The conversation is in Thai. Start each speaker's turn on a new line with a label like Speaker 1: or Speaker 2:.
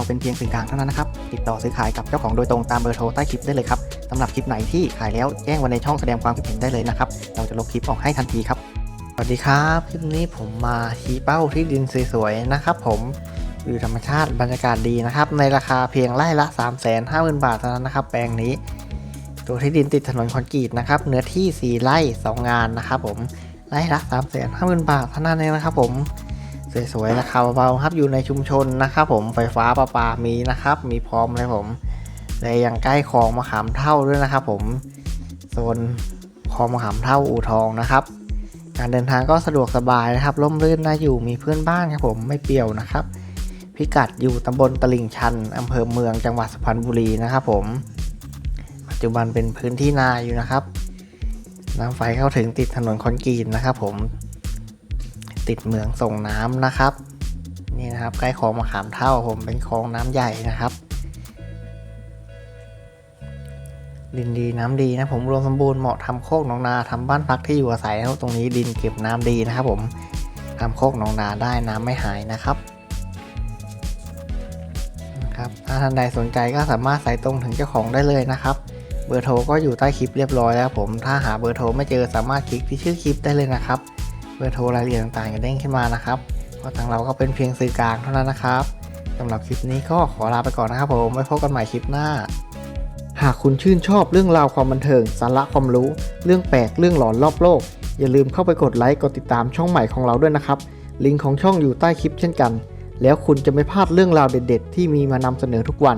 Speaker 1: เราเป็นเพียงสื่อกลางเท่านั้นนะครับ ติดต่อซื้อขายกับเจ้าของโดยตรงตามเบอร์โทรใต้คลิปได้เลยครับสำหรับคลิปไหนที่ขายแล้วแจ้งไว้ในช่องแสดงความคิดเห็นได้เลยนะครับ เราจะลบคลิปออกให้ทันทีครับ สวัสดีครับ คลิปนี้ผมมาชี้เป้าที่ดินสวยๆนะครับ ผมวิวธรรมชาติบรรยากาศดีนะครับ ในราคาเพียงไร่ละ 3 5 0 0 0 0 บาทเท่านั้นนะครับ แปลงนี้ ตัวที่ดินติดถนนคอนกรีตนะครับ เนื้อที่ 4 ไร่ 2 งานนะครับผมไร่ละ 3 5 0 0 0 0 บาทเท่านั้นเองนะครับผม สวยๆราคาเบาๆครับอยู่ในชุมชนนะครับผมไฟฟ้าประปามีนะครับ มีพร้อมเลยผมและยังใกล้คลองมะขามเท่าด้วยนะครับ ผมโซนคลองมะขามเท่าอู่ทองนะครับ การเดินทางก็สะดวกสบายนะครับร่มรื่นน่าอยู่มีเพื่อนบ้านครับผมไม่เปรี่ยวนะครับ พิกัดอยู่ตำบลตลิ่งชันอำเภอเมืองจังหวัดสุพรรณบุรีนะครับ ผม ปัจจุบันเป็นพื้นที่นาอยู่นะครับน้ำไฟเข้าถึงติดถนนคอนกรีตนะครับ ผม ติดเหมืองส่งน้ำนะครับนี่นะครับใกล้คลองมะขามเท่าผมเป็นคลองน้ำใหญ่นะครับดินดีน้ำดีนะผมรวมสมบูรณ์เหมาะทำโคกหนองนาทำบ้านพักที่อยู่อาศัยนะครับตรงนี้ดินเก็บน้ำดีนะครับผมทำโคกหนองนาได้น้ำไม่หายนะครับนะครับถ้าท่านใดสนใจก็สามารถใส่ตรงถึงเจ้าของได้เลยนะครับ เบอร์โทรก็อยู่ใต้คลิปเรียบร้อยแล้วผมถ้าหาเบอร์โทรไม่เจอสามารถคลิกที่ชื่อคลิปได้เลยนะครับ บอร์โทรรายละเอียดต่างๆจะเด้งขึ้นมานะครับเพราะทางเราก็เป็นเพียงสื่อกลางเท่านั้นนะครับสำหรับคลิปนี้ก็ขอลาไปก่อนนะครับผมไว้พบกันใหม่คลิปหน้า หากคุณชื่นชอบเรื่องราวความบันเทิง สาระความรู้ เรื่องแปลกเรื่องหลอนรอบโลก อย่าลืมเข้าไปกดไลค์กดติดตามช่องใหม่ของเราด้วยนะครับลิงก์ของช่องอยู่ใต้คลิปเช่นกัน แล้วคุณจะไม่พลาดเรื่องราวเด็ด ๆ ที่มีมานำเสนอทุกวัน